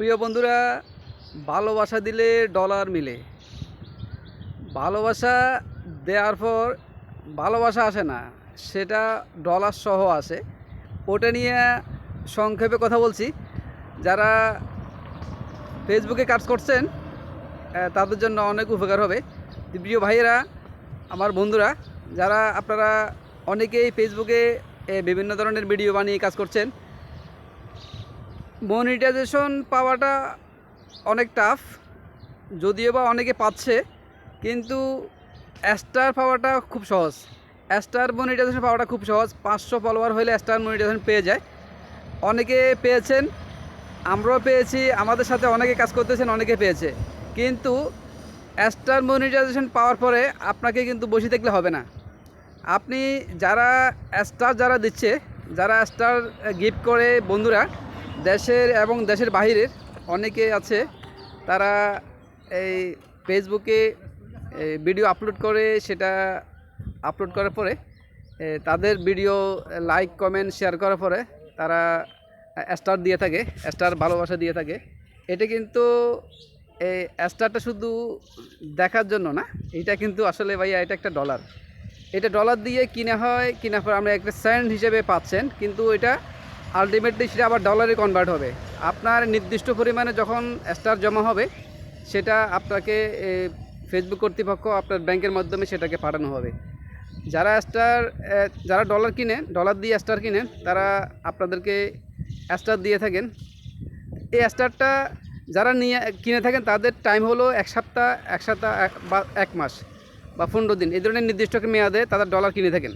প্রিয় বন্ধুরা, ভালোবাসা দিলে ডলার মিলে। ভালোবাসা দেওয়ার পর ভালোবাসা আসে না, সেটা ডলার সহ আসে। ওটা নিয়ে সংক্ষেপে কথা বলছি। যারা ফেসবুকে কাজ করছেন তাদের জন্য অনেক উপকার হবে। প্রিয় ভাইয়েরা, আমার বন্ধুরা, যারা আপনারা অনেকেই ফেসবুকে বিভিন্ন ধরনের ভিডিও বানিয়ে কাজ করছেন মনিটাইজেশন পাওয়াটা অনেক টাফ যদিও বা অনেকে পাচ্ছে, কিন্তু অ্যাস্টার পাওয়াটা খুব সহজ। অ্যাস্টার মনিটাইজেশন পাওয়াটা খুব সহজ, পাঁচশো ফলোয়ার হলে অ্যাস্টার মনিটাইজেশন পেয়ে যায়। অনেকে পেয়েছেন, আমরাও পেয়েছি, আমাদের সাথে অনেকে কাজ করতেছেন, অনেকে পেয়েছে। কিন্তু অ্যাস্টার মনিটাইজেশন পাওয়ার পরে আপনাকে কিন্তু বসে থাকলে হবে না। আপনি যারা স্টার যারা দিচ্ছে, যারা স্টার গিফট করে বন্ধুরা দেশের এবং দেশের বাহিরের অনেকে আছে, তারা এই ফেসবুকে ভিডিও আপলোড করে, সেটা আপলোড করার পরে তাদের ভিডিও লাইক কমেন্ট শেয়ার করার পরে তারা স্টার দিয়ে থাকে স্টার ভালোবাসা দিয়ে থাকে। এটা কিন্তু এই স্টারটা শুধু দেখার জন্য না, এটা কিন্তু আসলে ভাইয়া এটা একটা ডলার এটা ডলার দিয়ে কিনা হয় কিনা পর আমরা একটা সেন্ট হিসেবে পাচ্ছেন, কিন্তু এটা আলটিমেটলি সেটা আবার ডলারে কনভার্ট হবে। আপনার নির্দিষ্ট পরিমাণে যখন স্টার জমা হবে, সেটা আপনাকে ফেসবুক কর্তৃপক্ষ আপনার ব্যাংকের মাধ্যমে সেটাকে পাঠানো হবে। যারা স্টার যারা ডলার কিনে ডলার দিয়ে স্টার কিনেন, তারা আপনাদেরকে স্টার দিয়ে থাকেন। এই স্টারটা যারা নিয়ে, কিনে থাকেন, তাদের টাইম হলো এক সপ্তাহ এক সপ্তাহ বা, এক মাস বা পনেরো দিন। এই ধরনের নির্দিষ্ট মেয়াদে তারা ডলার কিনে থাকেন।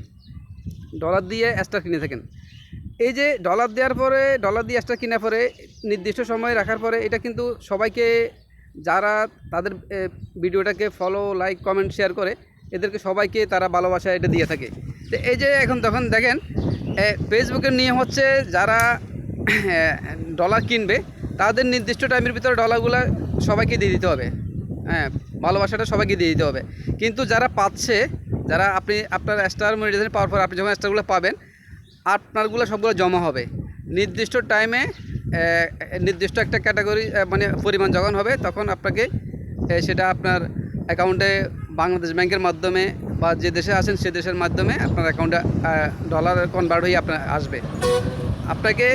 ডলার দিয়ে স্টার কিনে থাকেন। এই যে ডলার দেওয়ার পরে ডলার দিয়ে স্টার কেনার পরে, নির্দিষ্ট সময় রাখার পরে, এটা কিন্তু সবাইকে, যারা তাদের ভিডিওটাকে ফলো লাইক কমেন্ট শেয়ার করে, এদেরকে সবাইকে তারা ভালোবাসা এটা দিয়ে থাকে। তো এই যে এখন তখন দেখেন ফেসবুকের নিয়ম হচ্ছে যারা ডলার কিনবে, তাদের নির্দিষ্ট টাইমের ভিতরে ডলারগুলো সবাইকে দিয়ে দিতে হবে। হ্যাঁ ভালোবাসাটা সবাইকে দিয়ে দিতে হবে। কিন্তু যারা পাচ্ছে, যারা আপনি, আপনার স্টার মনিটাইজেশন পাওয়ার পর আপনি যখন স্টারগুলো পাবেন আপনারগুলো সবগুলো জমা হবে। নির্দিষ্ট টাইমে নির্দিষ্ট একটা ক্যাটাগরি মানে পরিমাণ যখন হবে, তখন আপনাকে সেটা আপনার অ্যাকাউন্টে বাংলাদেশ ব্যাংকের মাধ্যমে বা যে দেশে আছেন সে দেশের মাধ্যমে আপনার অ্যাকাউন্টে ডলার কনভার্ট হয়ে আপনার আসবে। আপনাকে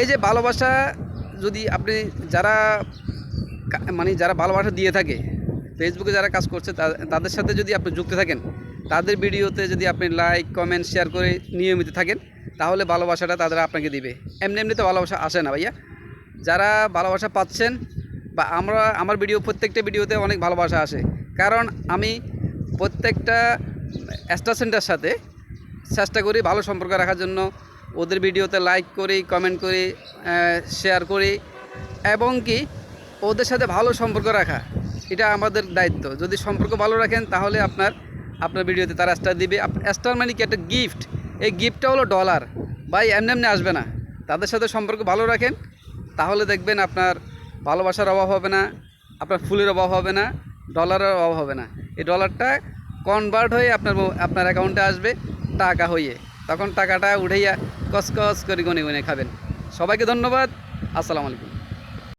এই যে ভালোবাসা যদি আপনি যারা মানে যারা ভালোবাসা দিয়ে থাকে ফেসবুকে যারা কাজ করছে তাদের সাথে যদি আপনি যুক্ত থাকেন, তাদের ভিডিওতে যদি আপনি লাইক কমেন্ট শেয়ার করে নিয়মিত থাকেন, তাহলে ভালোবাসাটা তারা আপনাকে দিবে। এমনি এমনি তো ভালোবাসা আসে না ভাইয়া। যারা ভালোবাসা পাচ্ছেন বা আমরা, আমার ভিডিও, প্রত্যেকটা ভিডিওতে অনেক ভালোবাসা আসে। কারণ আমি প্রত্যেকটা অ্যাস্টাসেন্টের সাথে চেষ্টা করি ভালো সম্পর্ক রাখার জন্য। ওদের ভিডিওতে লাইক করি কমেন্ট করি শেয়ার করি এবং কি ওদের সাথে ভালো সম্পর্ক রাখা। এটা আমাদের দায়িত্ব। যদি সম্পর্ক ভালো রাখেন, তাহলে আপনার আপনার ভিডিওতে তারা স্টার দিবে। স্টার মানে কি? একটা গিফট এই গিফটটা হলো ডলার ভাই, এমনি এমনি আসবে না। তাদের সাথে সম্পর্ক ভালো রাখেন, তাহলে দেখবেন আপনার ভালোবাসার অভাব হবে না, আপনার ফুলের অভাব হবে না ডলারের অভাব হবে না। এই ডলারটা কনভার্ট হয়ে আপনার আপনার অ্যাকাউন্টে আসবে টাকা হয়ে তখন টাকাটা উঠাইয়া কসকস করে গনে গনে খাবেন। সবাইকে ধন্যবাদ। আসসালামু আলাইকুম।